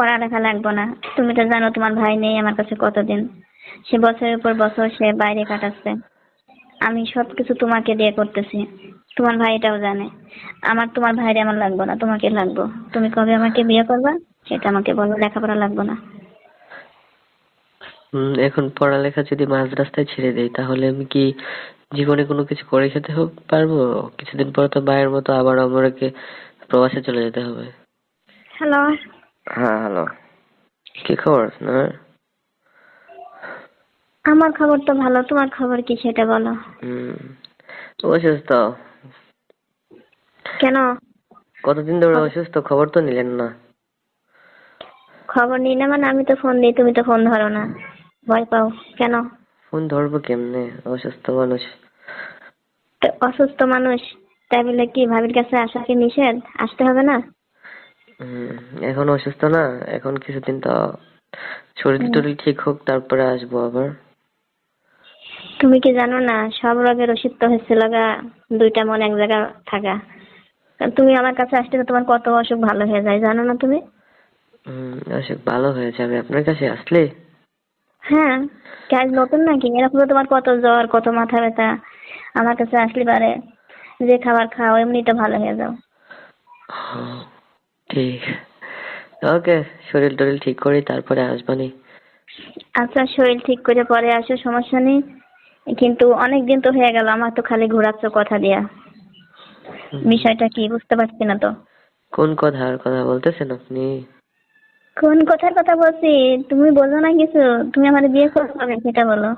পড়ালেখা লাগবে না। তুমি তো জানো তোমার ভাই নেই আমার কাছে কতদিন। সে বছরের পর বছর সে বাইরে কাটাচ্ছে। আমি সব কিছু তোমাকে দিয়ে করতেছি। তোমার ভাই এটাও জানে। আমার তোমার ভাইরে আমার লাগবে না তোমাকে লাগবো। তুমি কবে আমাকে বিয়ে করবা সেটা আমাকে বলো লেখাপড়া লাগবে না। হুম, এখন পড়ালেখা যদি মাঝ রাস্তায় ছেড়ে দেই তাহলে আমি কি জীবনে কোনো কিছু করে খেতে হোক পারব? কিছুদিন পর তো মায়ের মতো আবার আমাকে প্রবাসে চলে যেতে হবে। হ্যালো হ্যাঁ হ্যালো কি খবর না আমার খবর তো ভালো তোমার খবর কি সেটা বলো। হুম অসুস্থ? কেন? কতদিন ধরে অসুস্থ? খবর তো নিলেন না। খবর নিই না মানে আমি তো ফোন দিই তুমি তো ফোন ধরো না। ভয় পাও কেন? ফোন ধরবো কেমনে? অসুস্থ মানুষ। অসুস্থ মানুষ তাই বলে কি ভাবির কাছে আসা কি নিষেধ? আসতে হবে না? হুম, এখন অসুস্থ না? এখন কিছুদিন তো শরীর টরীর ঠিক হোক তারপরে আসব আবার। তুমি কি জানো না সব রোগের ওষুধ তো হচ্ছে লাগা দুইটা মন এক জায়গা থাকা। তুমি আমার কাছে আসলে তো তোমার কত অসুখ ভালো হয়ে যায় জানো না তুমি? হুম অসুখ ভালো হয়ে যাবে আপনার কাছে আসলে? হ্যাঁ কাজ নতুন নাকি? এরকম তো তোমার কত জ্বর কত মাথা ব্যথা। আমার কাছে আসলে পারে যে খাবার খাও এমনিতে ভালো হয়ে যাও। হুম, ঠিক। ওকে শরীর টরীর ঠিক করি তারপরে আসবানি আচ্ছা শরীর ঠিক করে পরে আসো সমস্যা নেই। কিন্তু অনেক দিন তো হয়ে গেল আমার তো খালি ঘোরাচ্ছ কথা দিয়া। বিষয়টা কি বুঝতে পারছি না তো। কোন কথার কথা বলতেছেন আপনি? কোন কথার কথা বলছি? তুমি বোঝো না কিছু তুমি আমার বিয়ে করবে সেটা বলো।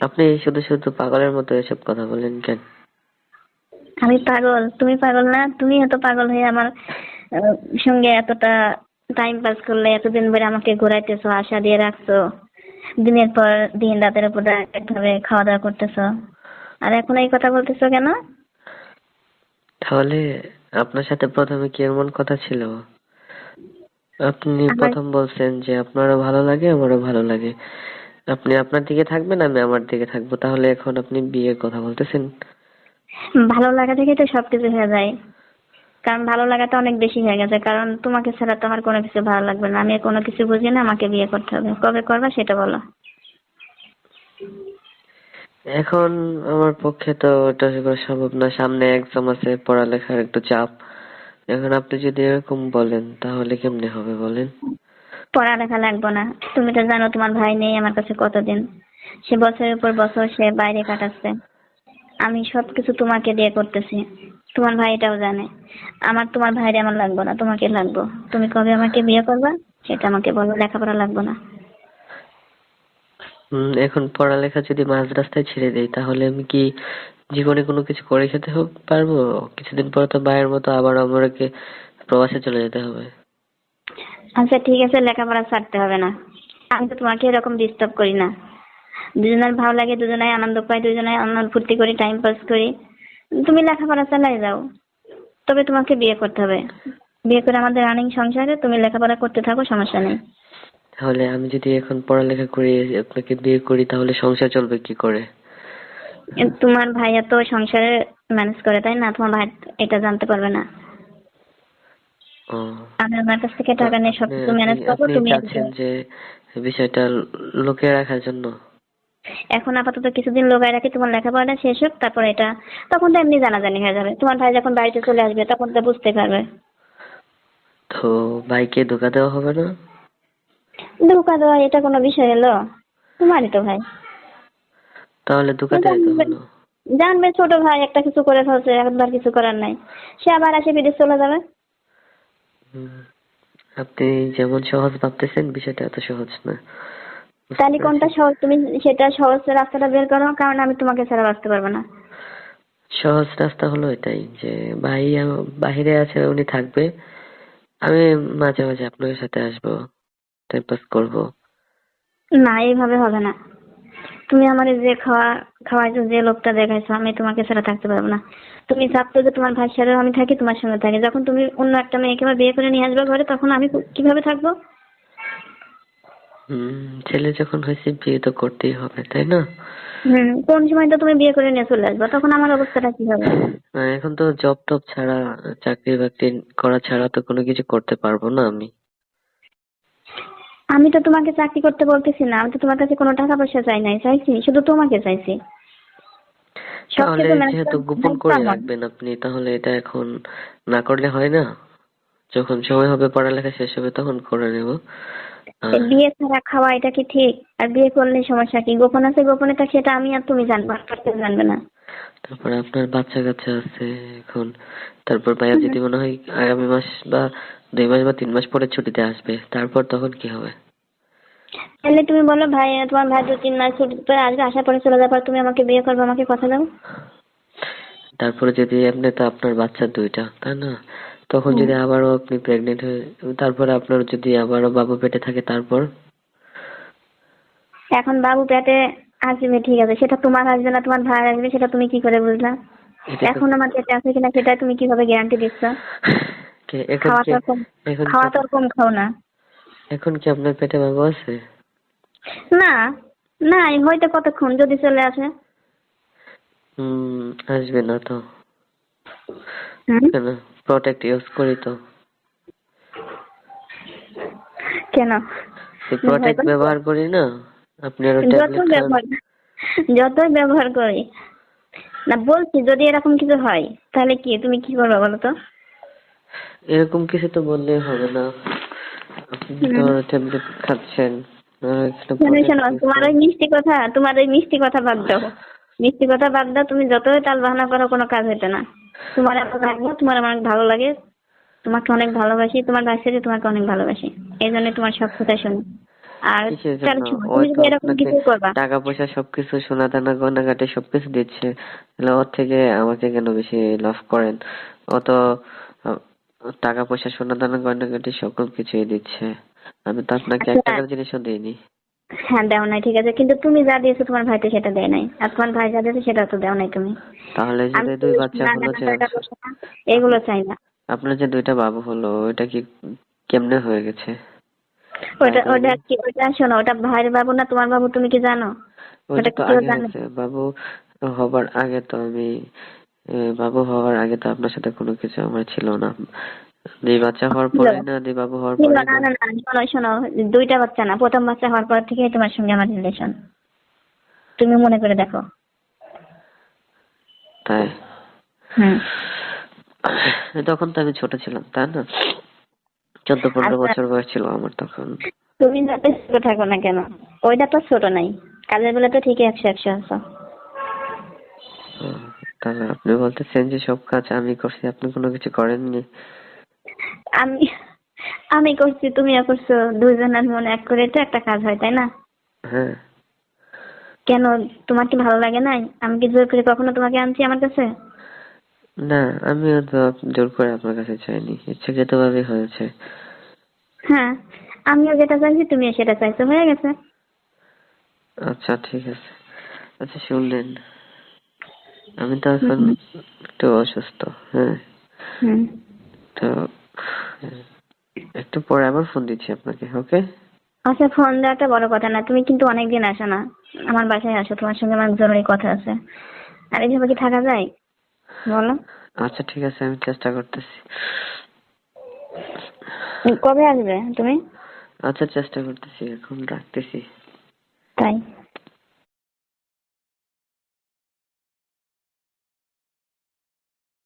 আপনি শুধু শুধু পাগলের মতো এসব কথা বলেন কেন? আমি পাগল তুমি পাগল না? তুমি এত পাগল হয়ে আমার সঙ্গে এতটা টাইম পাস করলে এতদিন ধরে আমাকে ঘোরাইতেছো আশা দিয়ে রাখছো দিনের পর দিন রাতের উপর একভাবে খাওয়া দাওয়া করতেছো। আর এখন এই কথা বলতেছো কেন? তাহলে আপনার সাথে প্রথমে কি এমন কথা ছিল? আপনি প্রথম বলছেন যে আপনারও ভালো লাগে আমারও ভালো লাগে। আপনি আপনার দিকে থাকবেন আমি আমার দিকে থাকব। তাহলে এখন আপনি বিয়ের কথা বলতেছেন। ভালো লাগা থেকে তো সবকিছু হয়ে যায়। কারণ ভালো লাগাটা অনেক বেশি হয়ে গেছে। কারণ তোমাকে ছাড়া তো আমার কোনো কিছু ভালো লাগবে না। আমি কোনো কিছু বুঝি না আমাকে বিয়ে করতে হবে। কবে করবা সেটা বলো। এখন আমার পক্ষে তো ওটা সম্ভব না। সামনে এক্সাম আছে পড়ালেখার একটু চাপ। এখন আপনি যদি এরকম বলেন তাহলে কেমনে হবে বলেন? পড়ালেখা লাগবে না। তুমি তো জানো তোমার ভাই নেই আমার কাছে কতদিন। সে বছরের পর বছর সে বাইরে কাটাচ্ছে। আমি সব কিছু তোমাকে দিয়ে করতেছি। তোমার ভাই এটাও জানে। আমার তোমার ভাইরে আমার লাগবে না তোমাকে লাগবো। তুমি কবে আমাকে বিয়ে করবা সেটা আমাকে বলো লেখাপড়া লাগবে না। হুম, এখন পড়ালেখা যদি মাঝ রাস্তায় ছেড়ে দেই তাহলে আমি কি জীবনে কোনো কিছু করে খেতে পারব? কিছুদিন পর তো মায়ের মতো আবার আমাকে প্রবাসে চলে যেতে হবে। আচ্ছা ঠিক আছে লেখাপড়া ছাড়তে হবে না। আমি তো তোমাকে এরকম ডিস্টার্ব করি না। দুজনের ভালো লাগে দুজনাই আনন্দ পাই দুজনাই আনন্দ ফুর্তি করি টাইম পাস করি। তুমি লেখাপড়া চালাই যাও তবে তোমাকে বিয়ে করতে হবে। বিয়ে করে আমাদের রানিং সংসারে তুমি লেখাপড়া করতে থাকো সমস্যা নেই। তাহলে আমি যদি এখন পড়ালেখা করি আপনাকে বিয়ে করি তাহলে সংসার চলবে কি করে? তোমার ভাইয়া তো সংসারে ম্যানেজ করে তাই না? তোমার ভাই এটা জানতে পারবে না। আমি আমার কাছ থেকে টাকা নিয়ে সব কিছু ম্যানেজ করব তুমি যে বিষয়টা লোকে রাখার জন্য? এখন আপাতত কিছুদিন লোকায় রাখি তোমার লেখাপড়াটা শেষ হোক তারপর এটা তখন তো এমনি জানাজানি হয়ে যাবে। তোমার ভাই যখন বাড়িতে চলে আসবে তখন তো বুঝতে পারবে। তো ভাইকে ধোকা দেওয়া হবে না? ধোকা দেওয়া এটা কোনো বিষয় হলো? তোমারই তো ভাই। তাহলে ধোকা তো হলো। জানবে ছোট ভাই একটা কিছু করে ফেলছে একবার কিছু করার নাই। সে আবার আসে বিদেশ চলে যাবে। আপনি যেমন সহজ ভাবতেছেন বিষয়টা এত সহজ না। তাহলে কোনটা সহজ? তুমি সেটা সহজ রাস্তাটা বের করো কারণ আমি তোমাকে ছাড়া বাঁচতে পারব না। সহজ রাস্তা হলো এটাই যে ভাই বাহিরে আছে উনি থাকবে। আমি মাঝে মাঝে আপনার সাথে আসব টাইম পাস করব। না এইভাবে হবে না। তুমি আমার যে খাওয়া খাওয়াইছো যে লোকটা দেখাইছো আমি তোমাকে ছাড়া থাকতে পারব না। তুমি চাচ্ছো যে তোমার ভাই ছাড়াও আমি থাকি তোমার সঙ্গে থাকি। যখন তুমি অন্য একটা মেয়েকে বিয়ে করে নিয়ে আসবে ঘরে তখন আমি কীভাবে থাকব? হুম ছেলে যখন হয়েছে বিয়ে তো করতেই হবে তাই না? হুম কোন সময় তো তুমি বিয়ে করে নিয়ে চলে আসবে তখন আমার অবস্থাটা কি হবে? এখন তো জব টব ছাড়া চাকরি বাকরি করা ছাড়া তো কোনো কিছু করতে পারব না আমি। আমি তো তোমাকে চাকরি করতে বলতেছি না আমি তো তোমার কাছে কোনো টাকা পয়সা চাই নাই চাইছি শুধু তোমাকে চাইছি। তাহলে যেহেতু গোপন করে রাখবেন আপনি তাহলে এটা এখন না করলে হয় না? যখন সময় হবে পড়ালেখা শেষ হবে তখন করে নেব। বিয়ে ছাড়া খাওয়া এটা কি ঠিক? আর বিয়ে করলে সমস্যা কি? গোপন আছে? গোপনে থাকে সেটা আমি আর তুমি জানব আর কেউ জানবে না। তারপরে আপনার বাচ্চা কাচ্চা আছে এখন। তারপর ভাইয়া যদি মনে হয় আগামী মাস বা দুই মাস বা তিন মাস পরে ছুটিতে আসবে তারপর তখন কি হবে? তাহলে তুমি বলো ভাই তোমার ভাই দু তিন মাস ছুটি পরে আসবে আসার পরে চলে যাবার তুমি আমাকে বিয়ে করবে আমাকে কথা দাও। তারপরে যদি এমনি তো আপনার বাচ্চা দুইটা তাই না? তখন যদি আবারও আপনি প্রেগনেন্ট হয়ে তারপরে আপনার যদি আবারও বাবু পেটে থাকে তারপর? এখন বাবু পেটে আসবে ঠিক আছে। সেটা তোমার আসবে না তোমার ভাই আসবে সেটা তুমি কি করে বুঝলা? এখন আমার পেটে আছে কিনা সেটা তুমি কীভাবে গ্যারান্টি দিচ্ছ? খাওয়া তো কম খাওয়া তো কম খাও না। এখন কি আপনার পেটে বাবু আছে? না না হয়তো কতক্ষণ যদি চলে আসে। হুম আসবে না তো? কেন? প্রোটেক্ট ইউজ করি তো। কেন? প্রোটেক্ট ব্যবহার করি না আপনি আরও যত ব্যবহার যতই ব্যবহার করি না বলছি যদি এরকম কিছু হয় তাহলে কি তুমি কি করবে বলো তো? এরকম কিছু তো বললেই হবে না। আপনি তো। ট্যাবলেট খাচ্ছেন use তোমার ওই মিষ্টি কথা তোমার ওই মিষ্টি কথা বাদ দাও। মিষ্টি কথা বাদ দাও তুমি যতই তাল বাহানা করো কোনো কাজ হইতে না। তোমার আমার লাগবে তোমার আমার অনেক ভালো লাগে। তোমাকে অনেক ভালোবাসি তোমার থেকে তোমাকে অনেক ভালোবাসি। এই জন্য তোমার সব কথা শুনি। আর টাকা পয়সা সবকিছু সোনা দানা সবকিছু দিচ্ছে। তাহলে ওর থেকে আমাকে কেন বেশি লাভ করেন? ও তো আহ, টাকা পয়সা সোনা দানা সকল কিছুই দিচ্ছে। আমি তো আপনাকে এক আচ্ছা। টাকার জিনিসও দিইনি। হ্যাঁ দেও নাই ঠিক আছে। কিন্তু তুমি যা দিয়েছ তোমার ভাইতে সেটা দেয় নাই। আর তোমার ভাই যা দিয়েছে সেটা তো দেও নাই তুমি। তাহলে যে দুই বাচ্চা হলো এগুলো চাই না। আপনার যে দুইটা বাবু হলো ওইটা কি কেমনে হয়ে গেছে? ওটা ওটা কি ওটা শোনো ওটা ভাইয়ের বাবু না তোমার বাবু তুমি কি জানো? ওটা আগে জানে। বাবু হবার আগে তো আমি বাবু হওয়ার আগে তো আপনার সাথে কোনো কিছু আমার ছিল না। দুই বাচ্চা হওয়ার পরে না দুই বাবু হওয়ার পরে না না? না শোনো শোনো দুইটা বাচ্চা না প্রথম বাচ্চা হওয়ার পর থেকে তোমার সঙ্গে আমার রিলেশন তুমি মনে করে দেখো। তাই? হুম। তখন তো আমি ছোট ছিলাম তাই না? চোদ্দ পনেরো আচ্ছা। বছর বয়স ছিল আমার তখন। তুমি যাতে ছোট থাকো না কেন? ওইটা তো ছোট নাই। কাজের বেলা তো ঠিকই একশো একশো। আছো তাহলে আপনি বলতেছেন যে সব কাজ আমি করছি আপনি কোনো কিছু করেননি? আমি আমি করছি তুমিও করছ দুজনের মনে এক করে তো একটা কাজ হয় তাই না? হ্যাঁ। কেন তোমার কি ভালো লাগে নাই? আমি কি জোর করে কখনো তোমাকে আনছি আমার কাছে? না আমিও তো জোর করে আপনার কাছে চাইনি। ইচ্ছাকৃত ভাবে হয়েছে। হ্যাঁ আমিও যেটা চাইছি তুমিও সেটা চাইছো হয়ে গেছে। আচ্ছা ঠিক আছে। আচ্ছা শুনলেন। আমি তো এখন একটু অসুস্থ হ্যাঁ। হুম। তো একটু পরে আবার ফোন দিচ্ছি আপনাকে ওকে আচ্ছা ফোন দেওয়াটা বড় কথা না তুমি কিন্তু অনেকদিন আসো না। আমার বাসায় আসো তোমার সঙ্গে আমার জরুরি কথা আছে। আর এইভাবে কি থাকা যায়? বলো। আচ্ছা ঠিক আছে আমি চেষ্টা করতেছি। কবে আসবে তুমি? আচ্ছা চেষ্টা করতেছি এখন রাখতেছি। তাই।